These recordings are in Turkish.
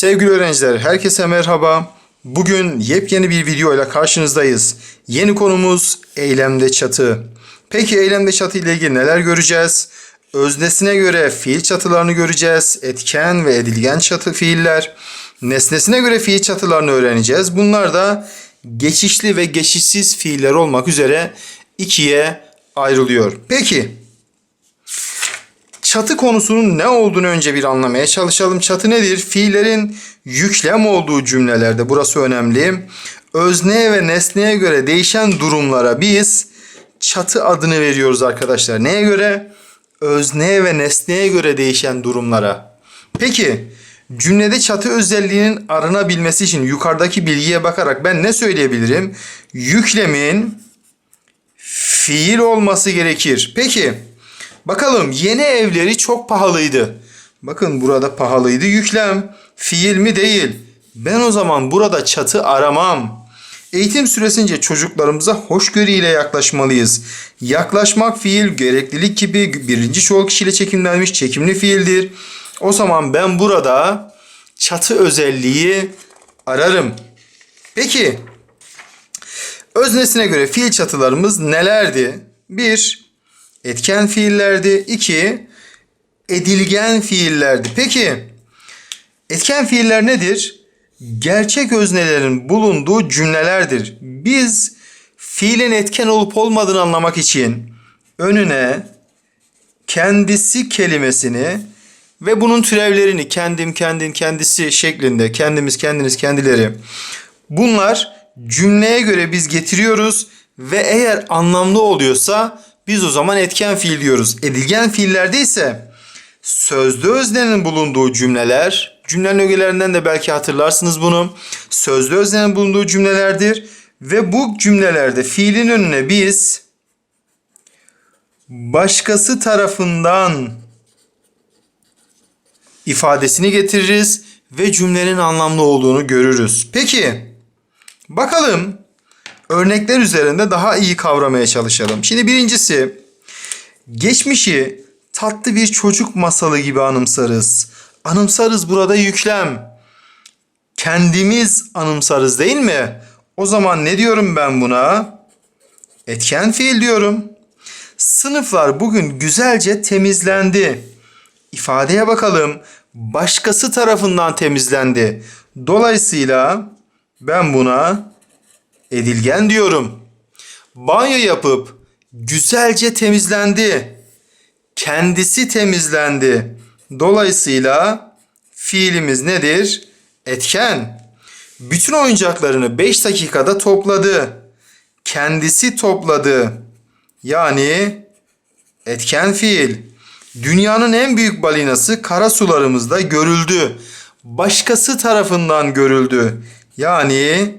Sevgili öğrenciler, herkese merhaba. Bugün yepyeni bir video ile karşınızdayız. Yeni konumuz eylemde çatı. Peki eylemde çatı ile ilgili neler göreceğiz? Öznesine göre fiil çatılarını göreceğiz. Etken ve edilgen çatı fiiller. Nesnesine göre fiil çatılarını öğreneceğiz. Bunlar da geçişli ve geçişsiz fiiller olmak üzere ikiye ayrılıyor. Peki Çatı konusunun ne olduğunu önce bir anlamaya çalışalım. Çatı nedir? Fiillerin yüklem olduğu cümlelerde burası önemli. Özneye ve nesneye göre değişen durumlara biz çatı adını veriyoruz arkadaşlar. Neye göre? Özneye ve nesneye göre değişen durumlara. Peki cümlede çatı özelliğinin aranabilmesi için yukarıdaki bilgiye bakarak ben ne söyleyebilirim? Yüklemin fiil olması gerekir. Peki Bakalım yeni evleri çok pahalıydı. Bakın burada pahalıydı yüklem. Fiil mi değil. Ben o zaman burada çatı aramam. Eğitim süresince çocuklarımıza hoşgörüyle yaklaşmalıyız. Yaklaşmak fiil gereklilik gibi birinci çoğul kişiyle çekimlenmiş çekimli fiildir. O zaman ben burada çatı özelliği ararım. Peki öznesine göre fiil çatılarımız nelerdi? 1 etken fiillerdi. 2 edilgen fiillerdi. Peki etken fiiller nedir? Gerçek öznelerin bulunduğu cümlelerdir. Biz fiilin etken olup olmadığını anlamak için önüne kendisi kelimesini ve bunun türevlerini kendim, kendin, kendisi şeklinde kendimiz, kendiniz, kendileri bunlar cümleye göre biz getiriyoruz ve eğer anlamlı oluyorsa biz o zaman etken fiil diyoruz. Edilgen fiillerde ise sözlü öznenin bulunduğu cümleler, cümlenin ögelerinden de belki hatırlarsınız bunu. Sözlü öznenin bulunduğu cümlelerdir ve bu cümlelerde fiilin önüne biz başkası tarafından ifadesini getiririz ve cümlenin anlamlı olduğunu görürüz. Peki bakalım örnekler üzerinde daha iyi kavramaya çalışalım. Şimdi birincisi geçmişi tatlı bir çocuk masalı gibi anımsarız. Anımsarız burada yüklem. Kendimiz anımsarız değil mi? O zaman ne diyorum ben buna? Etken fiil diyorum. Sınıflar bugün güzelce temizlendi. İfadeye bakalım. Başkası tarafından temizlendi. Dolayısıyla ben buna edilgen diyorum. Banyo yapıp güzelce temizlendi. Kendisi temizlendi. Dolayısıyla fiilimiz nedir? Etken. Bütün oyuncaklarını 5 dakikada topladı. Kendisi topladı. Yani etken fiil. Dünyanın en büyük balinası kara sularımızda görüldü. Başkası tarafından görüldü. Yani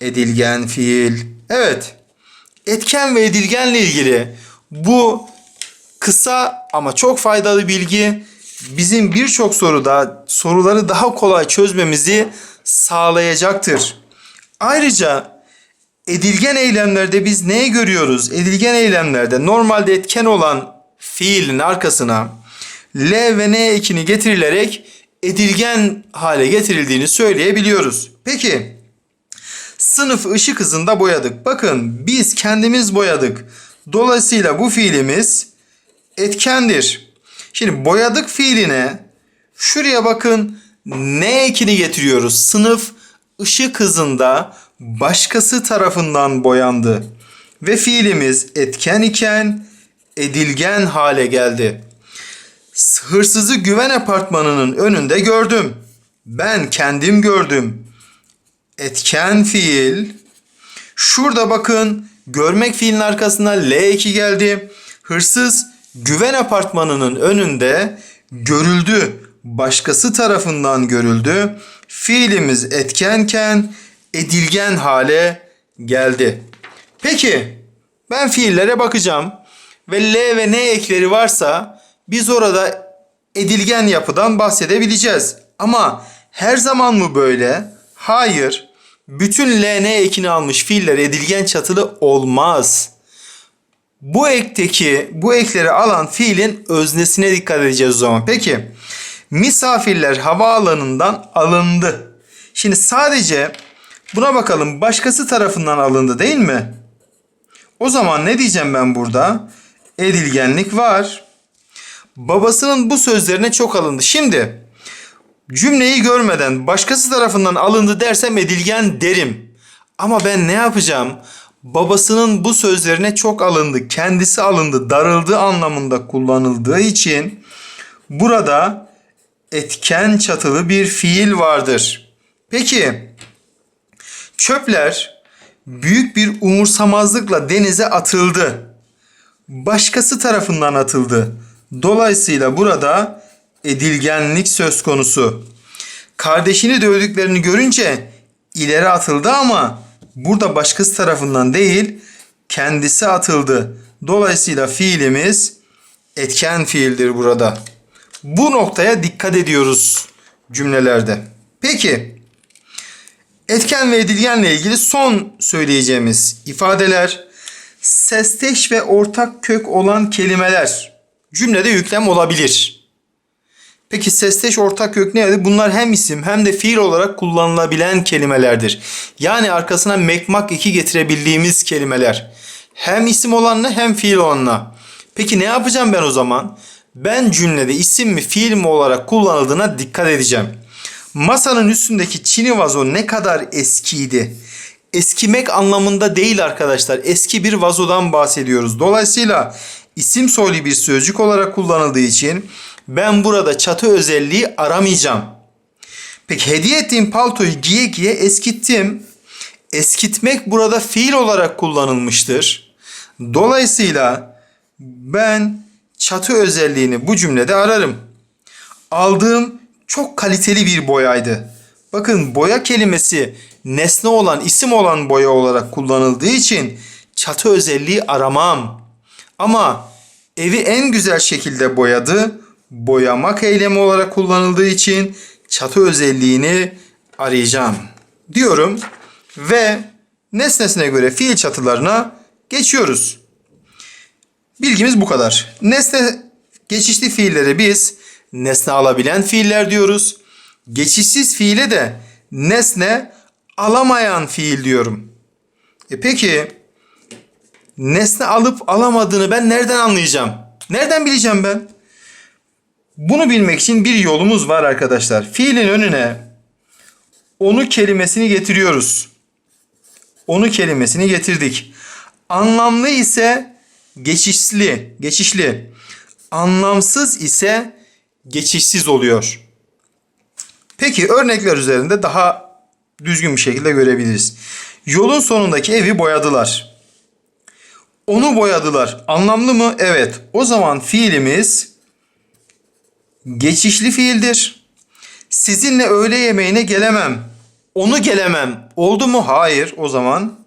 edilgen fiil. Evet. Etken ve edilgenle ilgili bu kısa ama çok faydalı bilgi bizim birçok soruda soruları daha kolay çözmemizi sağlayacaktır. Ayrıca edilgen eylemlerde biz neyi görüyoruz? Edilgen eylemlerde normalde etken olan fiilin arkasına L ve N ekini getirilerek edilgen hale getirildiğini söyleyebiliyoruz. Peki sınıf ışık hızında boyadık. Bakın biz kendimiz boyadık. Dolayısıyla bu fiilimiz etkendir. Şimdi boyadık fiiline şuraya bakın ne ekini getiriyoruz. Sınıf ışık hızında başkası tarafından boyandı. Ve fiilimiz etken iken edilgen hale geldi. Hırsızı güven apartmanının önünde gördüm. Ben kendim gördüm. Etken fiil. Şurada bakın görmek fiilin arkasına L2 geldi. Hırsız güven apartmanının önünde görüldü. Başkası tarafından görüldü. Fiilimiz etkenken edilgen hale geldi. Peki ben fiillere bakacağım ve L ve N ekleri varsa biz orada edilgen yapıdan bahsedebileceğiz. Ama her zaman mı böyle? Hayır. Bütün L, N ekini almış fiiller edilgen çatılı olmaz. Bu ekteki bu ekleri alan fiilin öznesine dikkat edeceğiz o zaman. Peki Misafirler havaalanından alındı. Şimdi sadece buna bakalım. Başkası tarafından alındı değil mi? O zaman ne diyeceğim ben burada? Edilgenlik var. Babasının bu sözlerine çok alındı. Şimdi cümleyi görmeden başkası tarafından alındı dersem edilgen derim. Ama ben ne yapacağım? Babasının bu sözlerine çok alındı, kendisi alındı, darıldı anlamında kullanıldığı için burada etken çatılı bir fiil vardır. Peki çöpler büyük bir umursamazlıkla denize atıldı. Başkası tarafından atıldı. Dolayısıyla burada edilgenlik söz konusu. Kardeşini dövdüklerini görünce ileri atıldı ama burada başkası tarafından değil kendisi atıldı. Dolayısıyla fiilimiz etken fiildir burada. Bu noktaya dikkat ediyoruz cümlelerde. Peki etken ve edilgenle ilgili son söyleyeceğimiz ifadeler sesteş ve ortak kök olan kelimeler cümlede yüklem olabilir. Peki sesteş ortak kök nedir? Bunlar hem isim hem de fiil olarak kullanılabilen kelimelerdir. Yani arkasına mekmak iki getirebildiğimiz kelimeler. Hem isim olanla hem fiil olanla. Peki ne yapacağım ben o zaman? Ben cümlede isim mi fiil mi olarak kullanıldığına dikkat edeceğim. Masanın üstündeki çini vazo ne kadar eskiydi? Eskimek anlamında değil arkadaşlar. Eski bir vazodan bahsediyoruz. Dolayısıyla isim soylu bir sözcük olarak kullanıldığı için ben burada çatı özelliği aramayacağım. Peki hediye ettiğim paltoyu giye giye eskittim. Eskitmek burada fiil olarak kullanılmıştır. Dolayısıyla ben çatı özelliğini bu cümlede ararım. Aldığım çok kaliteli bir boyaydı. Bakın boya kelimesi nesne olan, isim olan boya olarak kullanıldığı için çatı özelliği aramam. Ama evi en güzel şekilde boyadı. Boyamak eylemi olarak kullanıldığı için çatı özelliğini arayacağım diyorum ve nesnesine göre fiil çatılarına geçiyoruz. Bilgimiz bu kadar. Nesne geçişli fiillere biz nesne alabilen fiiller diyoruz. Geçişsiz fiile de nesne alamayan fiil diyorum. E peki nesne alıp alamadığını ben nereden anlayacağım? Nereden bileceğim ben? Bunu bilmek için bir yolumuz var arkadaşlar. Fiilin önüne onu kelimesini getiriyoruz. Onu kelimesini getirdik. Anlamlı ise geçişli, geçişli. Anlamsız ise geçişsiz oluyor. Peki örnekler üzerinde daha düzgün bir şekilde görebiliriz. Yolun sonundaki evi boyadılar. Onu boyadılar. Anlamlı mı? Evet. O zaman fiilimiz geçişli fiildir. Sizinle öğle yemeğine gelemem. Onu gelemem. Oldu mu? Hayır. O zaman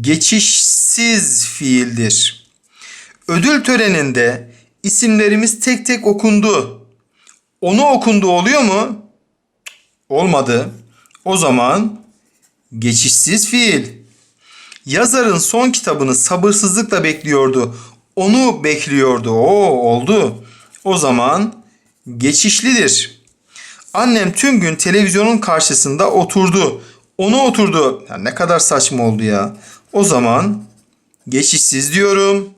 geçişsiz fiildir. Ödül töreninde isimlerimiz tek tek okundu. Onu okundu oluyor mu? Olmadı. O zaman geçişsiz fiil. Yazarın son kitabını sabırsızlıkla bekliyordu. Onu bekliyordu. O oldu. O zaman geçişlidir. Annem tüm gün televizyonun karşısında oturdu. Onu oturdu. Ya ne kadar saçma oldu ya. O zaman geçişsiz diyorum.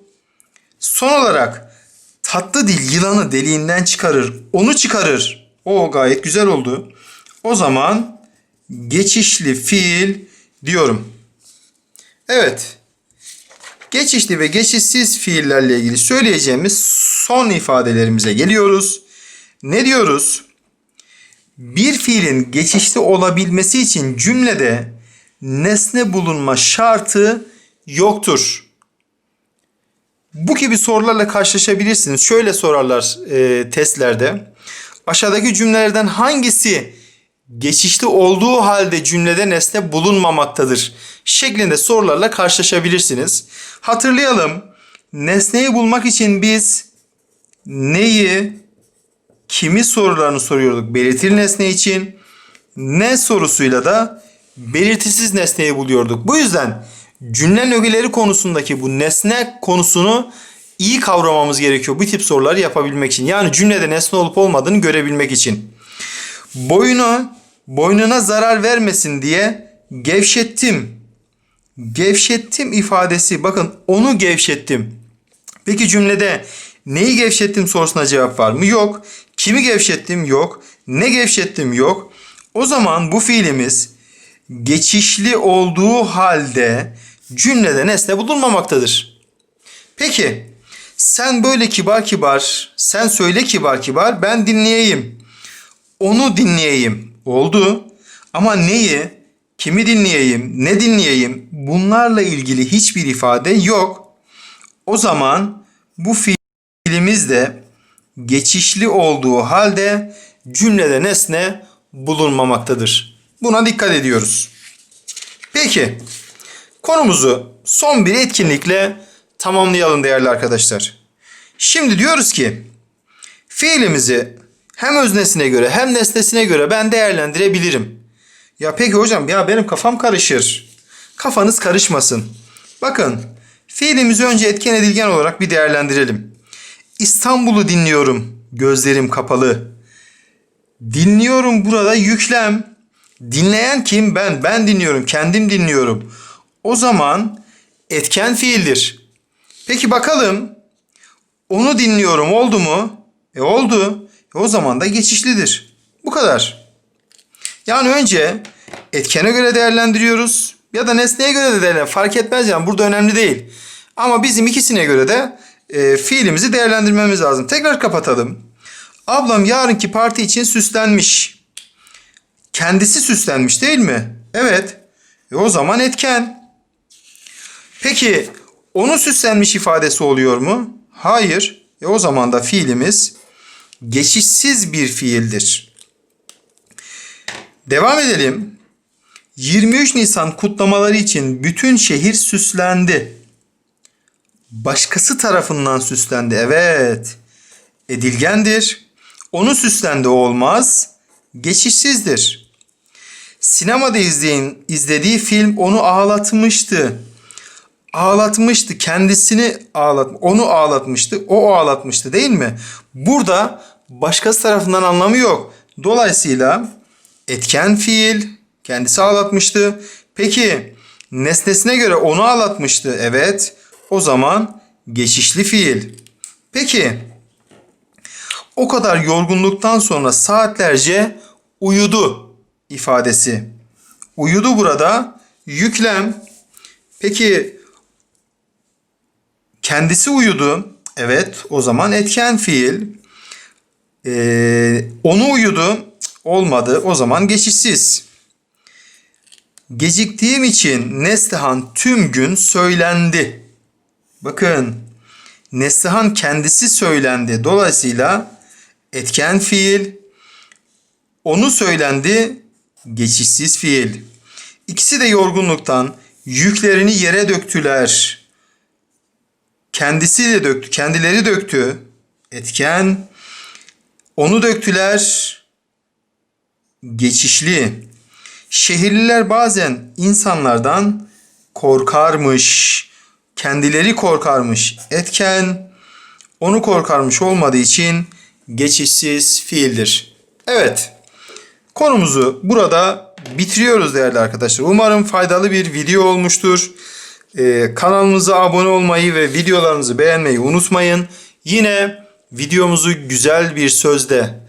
Son olarak tatlı dil yılanı deliğinden çıkarır. Onu çıkarır. O gayet güzel oldu. O zaman geçişli fiil diyorum. Evet. Geçişli ve geçişsiz fiillerle ilgili söyleyeceğimiz son ifadelerimize geliyoruz. Ne diyoruz? Bir fiilin geçişli olabilmesi için cümlede nesne bulunma şartı yoktur. Bu gibi sorularla karşılaşabilirsiniz. Şöyle sorarlar e, testlerde. Aşağıdaki cümlelerden hangisi geçişli olduğu halde cümlede nesne bulunmamaktadır şeklinde sorularla karşılaşabilirsiniz. Hatırlayalım. Nesneyi bulmak için biz neyi, kimi sorularını soruyorduk belirtili nesne için. Ne sorusuyla da belirtisiz nesneyi buluyorduk. Bu yüzden cümle ögeleri konusundaki bu nesne konusunu iyi kavramamız gerekiyor bu tip soruları yapabilmek için. Yani cümlede nesne olup olmadığını görebilmek için. Boyuna, boynuna zarar vermesin diye gevşettim. Gevşettim ifadesi bakın onu gevşettim. Peki cümlede neyi gevşettim sorusuna cevap var mı? Yok. Kimi gevşettim? Yok. Ne gevşettim? Yok. O zaman bu fiilimiz geçişli olduğu halde cümlede nesne bulunmamaktadır. Peki sen böyle kibar kibar, sen söyle kibar kibar, ben dinleyeyim. Onu dinleyeyim. Oldu. Ama neyi, kimi dinleyeyim, ne dinleyeyim bunlarla ilgili hiçbir ifade yok. O zaman bu fiilimiz de geçişli olduğu halde cümlede nesne bulunmamaktadır. Buna dikkat ediyoruz. Peki konumuzu son bir etkinlikle tamamlayalım değerli arkadaşlar. Şimdi diyoruz ki fiilimizi hem öznesine göre hem nesnesine göre ben değerlendirebilirim. Ya peki hocam ya benim kafam karışır. Kafanız karışmasın. Bakın fiilimizi önce etken edilgen olarak bir değerlendirelim. İstanbul'u dinliyorum. Gözlerim kapalı. Dinliyorum burada yüklem. Dinleyen kim? Ben. Ben dinliyorum. Kendim dinliyorum. O zaman etken fiildir. Peki bakalım. Onu dinliyorum oldu mu? E oldu. E o zaman da geçişlidir. Bu kadar. Yani önce etkene göre değerlendiriyoruz ya da nesneye göre de değerlendiriyoruz. Fark etmez yani burada önemli değil. Ama bizim ikisine göre de e, fiilimizi değerlendirmemiz lazım. Tekrar kapatalım. Ablam yarınki parti için süslenmiş. Kendisi süslenmiş değil mi? Evet. E o zaman etken. Peki onu süslenmiş ifadesi oluyor mu? Hayır. E o zaman da fiilimiz geçişsiz bir fiildir. Devam edelim. 23 Nisan kutlamaları için bütün şehir süslendi. Başkası tarafından süslendi. Evet. Edilgendir. Onu süslendi olmaz. Geçişsizdir. Sinemada izleyin, izlediği film onu ağlatmıştı. Ağlatmıştı. Kendisini ağlat, onu ağlatmıştı. O ağlatmıştı değil mi? Burada başkası tarafından anlamı yok. Dolayısıyla etken fiil kendisi ağlatmıştı. Peki nesnesine göre onu ağlatmıştı. Evet. O zaman geçişli fiil. Peki o kadar yorgunluktan sonra saatlerce uyudu ifadesi. Uyudu burada yüklem. Peki kendisi uyudu. Evet o zaman etken fiil. Ee, onu uyudu. Olmadı. O zaman geçişsiz. Geciktiğim için Neslihan tüm gün söylendi. Bakın Neslihan kendisi söylendi. Dolayısıyla etken fiil. Onu söylendi geçişsiz fiil. İkisi de yorgunluktan yüklerini yere döktüler. Kendisi de döktü, kendileri döktü. Etken. Onu döktüler. Geçişli. Şehirliler bazen insanlardan korkarmış. Kendileri korkarmış. Etken. Onu korkarmış olmadığı için geçişsiz fiildir. Evet. Konumuzu burada bitiriyoruz değerli arkadaşlar. Umarım faydalı bir video olmuştur. Ee, kanalımıza abone olmayı ve videolarımızı beğenmeyi unutmayın. Yine videomuzu güzel bir sözde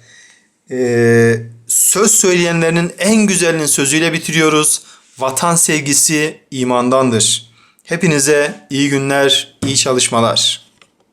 e, söz söyleyenlerin en güzelinin sözüyle bitiriyoruz. Vatan sevgisi imandandır. Hepinize iyi günler, iyi çalışmalar.